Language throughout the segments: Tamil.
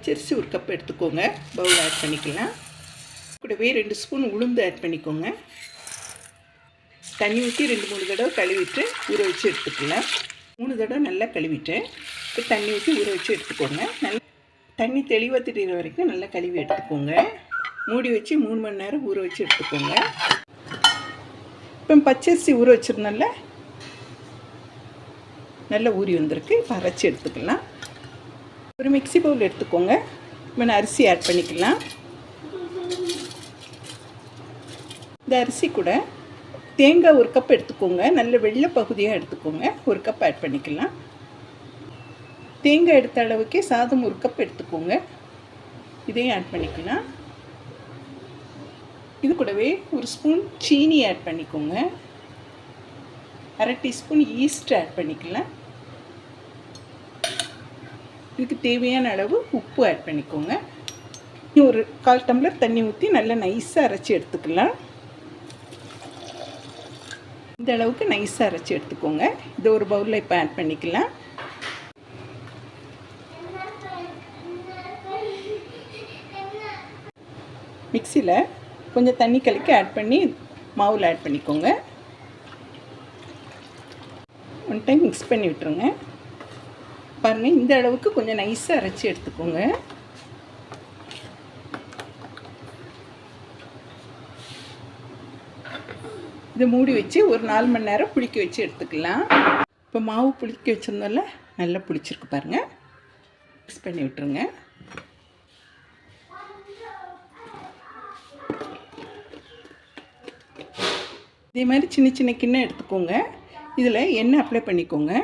பச்சரிசி ஒரு கப் எடுத்துக்கோங்க. பவுல் ஆட் பண்ணிக்கலாம். கூடவே ரெண்டு ஸ்பூன் உளுந்து ஆட் பண்ணிக்கோங்க. தண்ணி ஊற்றி ரெண்டு மூணு தடவை கழுவிட்டு ஊற வச்சு எடுத்துக்கலாம். மூணு தடவை நல்லா கழுவிட்டேன் இப்போ தண்ணி ஊற்றி ஊற வச்சு எடுத்துக்கோங்க. நல்லா தண்ணி தெளிவாக திடீர் வரைக்கும் நல்லா கழுவி எடுத்துக்கோங்க. மூடி வச்சு மூணு மணி நேரம் ஊற வச்சு எடுத்துக்கோங்க. இப்போ பச்சரிசி ஊற வச்சுருந்தோம்ல நல்லா ஊறி வந்திருக்கு. இப்போ அரைச்சி எடுத்துக்கலாம். ஒரு மிக்ஸி பவுல் எடுத்துக்கோங்க. நம்ம அரிசி ஆட் பண்ணிக்கலாம். இந்த அரிசி கூட தேங்காய் ஒரு கப் எடுத்துக்கோங்க. நல்ல வெள்ளை பகுதியாக எடுத்துக்கோங்க. ஒரு கப் ஆட் பண்ணிக்கலாம். தேங்காய் எடுத்த அளவுக்கே சாதம் ஒரு கப் எடுத்துக்கோங்க. இதையும் ஆட் பண்ணிக்கலாம். இது கூடவே ஒரு ஸ்பூன் சீனி ஆட் பண்ணிக்கோங்க. அரை டீஸ்பூன் ஈஸ்ட் ஆட் பண்ணிக்கலாம். இதுக்கு தேவையான அளவு உப்பு ஆட் பண்ணிக்கோங்க. ஒரு கால் டம்ளர் தண்ணி ஊற்றி நல்லா நைஸாக அரைச்சி எடுத்துக்கலாம். இந்த அளவுக்கு நைஸாக அரைச்சி எடுத்துக்கோங்க. இதை ஒரு பவுலில் இப்போ ஆட் பண்ணிக்கலாம். மிக்சியில் கொஞ்சம் தண்ணி கலக்கி ஆட் பண்ணி மாவில் ஆட் பண்ணிக்கோங்க. ஒன் டைம் மிக்ஸ் பண்ணி விட்டுருங்க. பாருங்கள் இந்த அளவுக்கு கொஞ்சம் நைஸாக அரைச்சி எடுத்துக்கோங்க. இதை மூடி வச்சு ஒரு நாலு மணி நேரம் புளிக்க வச்சு எடுத்துக்கலாம். இப்போ மாவு புளிக்க வச்சுருந்தோம்ல நல்லா புளிச்சிருக்கு பாருங்கள் மிக்ஸ் பண்ணி விட்டுருங்க. இதே மாதிரி சின்ன சின்ன கிண்ணம் எடுத்துக்கோங்க. இதில் எண்ணெய் அப்ளை பண்ணிக்கோங்க.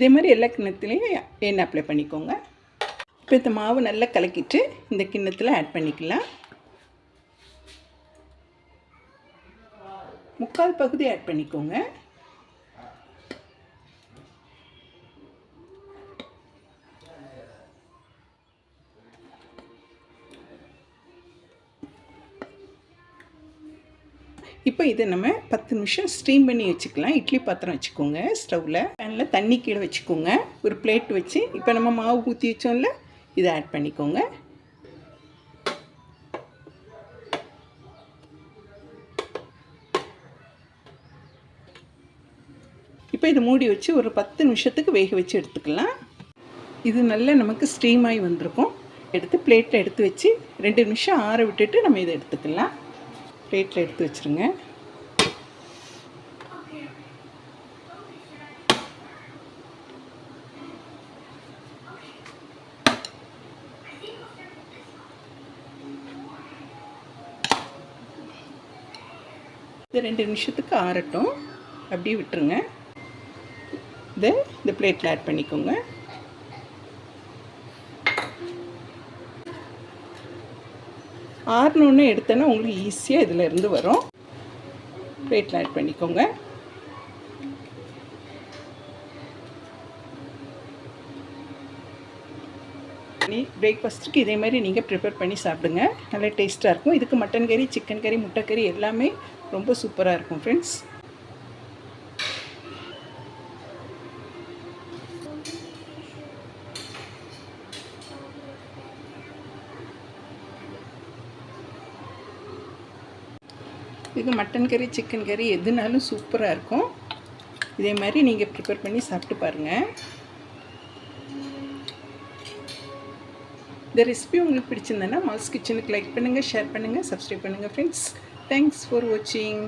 இதே மாதிரி எல்லா கிண்ணத்துலேயும் எண்ணெய் அப்ளை பண்ணிக்கோங்க. இப்போ இந்த மாவு நல்லா கலக்கிட்டு இந்த கிண்ணத்தில் ஆட் பண்ணிக்கலாம். முக்கால் பகுதி ஆட் பண்ணிக்கோங்க. இப்போ இதை நம்ம பத்து நிமிஷம் ஸ்டீம் பண்ணி வச்சுக்கலாம். இட்லி பாத்திரம் வச்சுக்கோங்க ஸ்டவ்வில் பேனில் தண்ணி கீழே வச்சுக்கோங்க. ஒரு பிளேட் வச்சு இப்போ நம்ம மாவு ஊற்றி வச்சோம்ல இதை ஆட் பண்ணிக்கோங்க. இப்போ இதை மூடி வச்சு ஒரு பத்து நிமிஷத்துக்கு வேக வச்சு எடுத்துக்கலாம். இது நல்லா நமக்கு ஸ்டீம் ஆகி வந்திருக்கும். எடுத்து பிளேட்டில் எடுத்து வச்சு ரெண்டு நிமிஷம் ஆற விட்டுட்டு நம்ம இதை எடுத்துக்கலாம். பிளேட்டில் எடுத்து வச்சுருங்க. இது ரெண்டு நிமிஷத்துக்கு ஆறட்டும். அப்படியே விட்டுருங்க. இதை இந்த பிளேட்டில் ஆட் பண்ணிக்கோங்க. ஆறுனோன்னு எடுத்தேன்னா உங்களுக்கு ஈஸியாக இதில் இருந்து வரும். பிளேட்டில் ஆட் பண்ணிக்கோங்க. பிரேக்ஃபாஸ்ட்டுக்கு இதே மாதிரி நீங்கள் ப்ரிப்பேர் பண்ணி சாப்பிடுங்க. நல்லா டேஸ்ட்டாக இருக்கும். இதுக்கு மட்டன் கறி சிக்கன் கறி முட்டை கறி எல்லாமே ரொம்ப சூப்பராக இருக்கும் ஃப்ரெண்ட்ஸ் இது மட்டன் கறி சிக்கன் கறி எதுனாலும் சூப்பராக இருக்கும். இதே மாதிரி நீங்கள் ப்ரிப்பேர் பண்ணி சாப்பிட்டு பாருங்கள் இந்த ரெசிபி உங்களுக்கு பிடிச்சிருந்தேன்னா மால்ஸ் கிச்சனுக்கு லைக் பண்ணுங்கள் ஷேர் பண்ணுங்கள் சப்ஸ்கிரைப் பண்ணுங்கள் ஃப்ரெண்ட்ஸ் தேங்க்ஸ் ஃபார் வாட்சிங்